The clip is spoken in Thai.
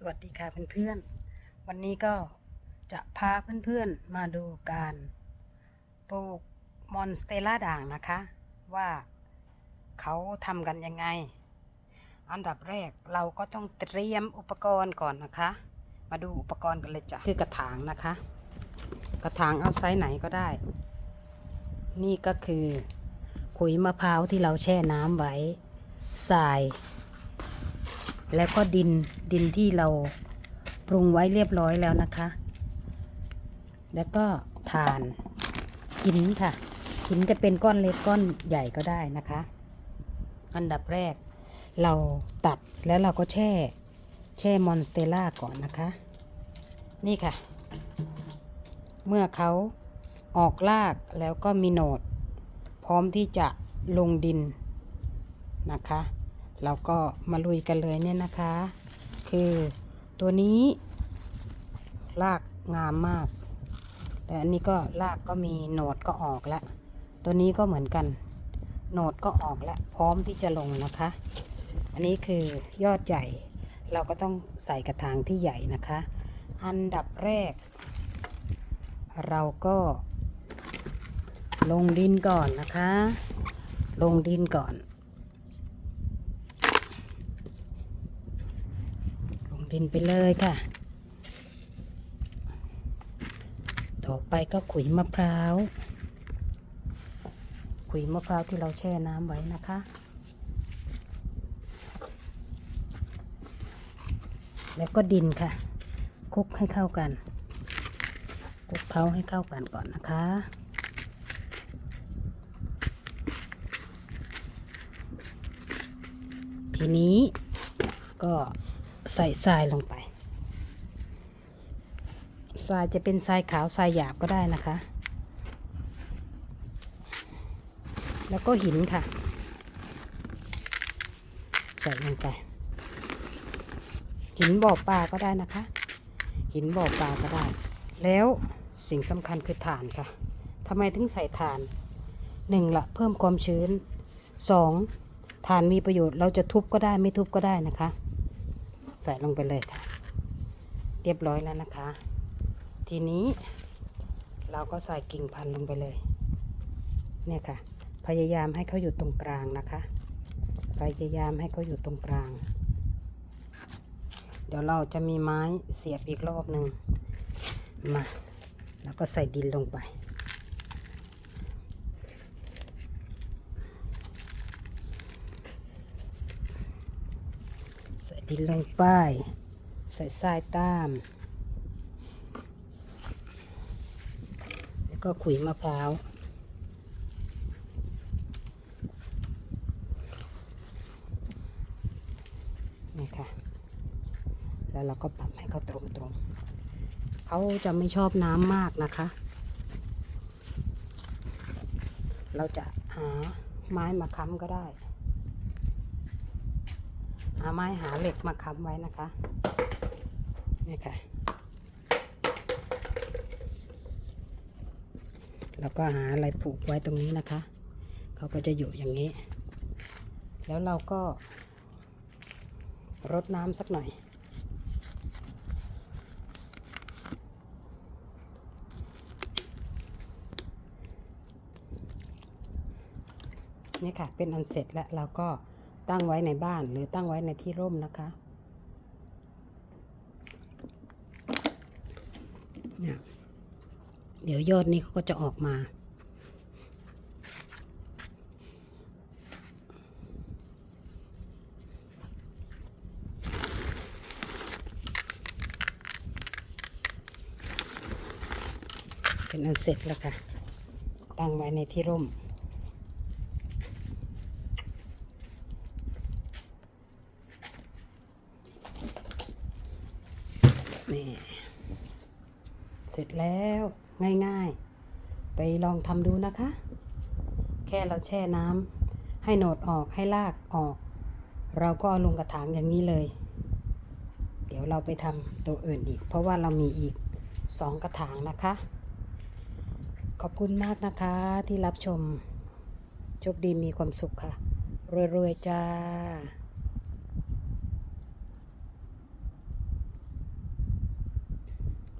สวัสดีค่ะเพื่อนๆ วันนี้ก็จะพาเพื่อนๆมาดูการปลูกมอนสเตล่าด่างนะคะ ว่าเขาทำกันยังไง อันดับแรกเราก็ต้องเตรียมอุปกรณ์ก่อนนะคะ มาดูอุปกรณ์กันเลยจ้ะคือกระถางนะคะ กระถางเอาไซส์ไหนก็ได้ นี่ก็คือขุยมะพร้าวที่เราแช่น้ำไว้ทราย แล้วก็ดินดินที่เราปรุงไว้เรียบร้อยแล้วนะคะ แล้วก็ถ่านหินค่ะหินจะเป็นก้อนเล็กก้อนใหญ่ก็ได้นะคะ อันดับแรก เราตัดแล้วเราก็แช่ แช่มอนสเตล่าก่อนนะคะ นี่ค่ะ เมื่อเขาออกรากแล้วก็มีโหนด พร้อมที่จะลงดินนะคะ เราก็มาลุยกันเลยเนี่ยนะคะ คือตัวนี้รากงามมากแต่อันนี้ก็รากก็มีโหนดก็ออกแล้ว ตัวนี้ก็เหมือนกันโหนดก็ออกแล้วพร้อมที่จะลงนะคะ อันนี้คือยอดใหญ่ เราก็ต้องใส่กระถางที่ใหญ่นะคะ อันดับแรก เราก็ลงดินก่อนนะคะ ลงดินก่อน ลงดินไปเลยค่ะ ต่อไปก็ขุยมะพร้าว ขุยมะพร้าวที่เราแช่น้ำไว้นะคะแล้วก็ดินค่ะคลุกให้เข้ากันคลุกเขาให้เข้ากันก่อนนะคะ ทีนี้ก็ ใส่ทรายลงไป ทรายจะเป็นทรายขาวทรายหยาบก็ได้นะคะ แล้วก็หินค่ะ ใส่ลงไปหินบ่อปลาก็ได้นะคะ หินบ่อปลาก็ได้ แล้วสิ่งสำคัญคือถ่านค่ะทำไมถึงใส่ถ่านหนึ่งละเพิ่มความชื้นสองถ่านมีประโยชน์เราจะทุบก็ได้ไม่ทุบก็ได้นะคะ ใส่ลงไปเลยค่ะ เรียบร้อยแล้วนะคะ ทีนี้เราก็ใส่กิ่งพันธุ์ลงไปเลย เนี่ยค่ะ พยายามให้เขาอยู่ตรงกลางนะคะ พยายามให้เขาอยู่ตรงกลาง เดี๋ยวเราจะมีไม้เสียบอีกรอบหนึ่งมา แล้วก็ใส่ดินลงไป ดินลงไป ใส่ทรายตาม แล้วก็ขุยมะพร้าวนี่ค่ะ แล้วเราก็ปรับให้เขาตรงๆ เขาจะไม่ชอบน้ำมากนะคะ เราจะหาไม้มาค้ำก็ได้ หาไม้หาเหล็กมาค้ำไว้นะคะนี่ค่ะ แล้วก็หาอะไรผูกไว้ตรงนี้นะคะ เขาก็จะอยู่อย่างนี้ แล้วเราก็รดน้ำสักหน่อย นี่ค่ะ เป็นอันเสร็จแล้วเราก็ ตั้งไว้ในบ้านหรือตั้งไว้ในที่ร่มนะคะเนี่ยเดี๋ยวยอดนี้เขาก็จะออกมา เป็นอันเสร็จแล้วค่ะ ตั้งไว้ในที่ร่ม นี่ เสร็จแล้วง่ายๆ ไปลองทำดูนะคะ แค่เราแช่น้ำให้โหนดออกให้ลากออก เราก็ลงกระถางอย่างนี้เลย เดี๋ยวเราไปทำตัวอื่นอีก เพราะว่าเรามีอีกสองกระถางนะคะ ขอบคุณมากนะคะที่รับชมโชคดีมีความสุขค่ะรวยๆจ้า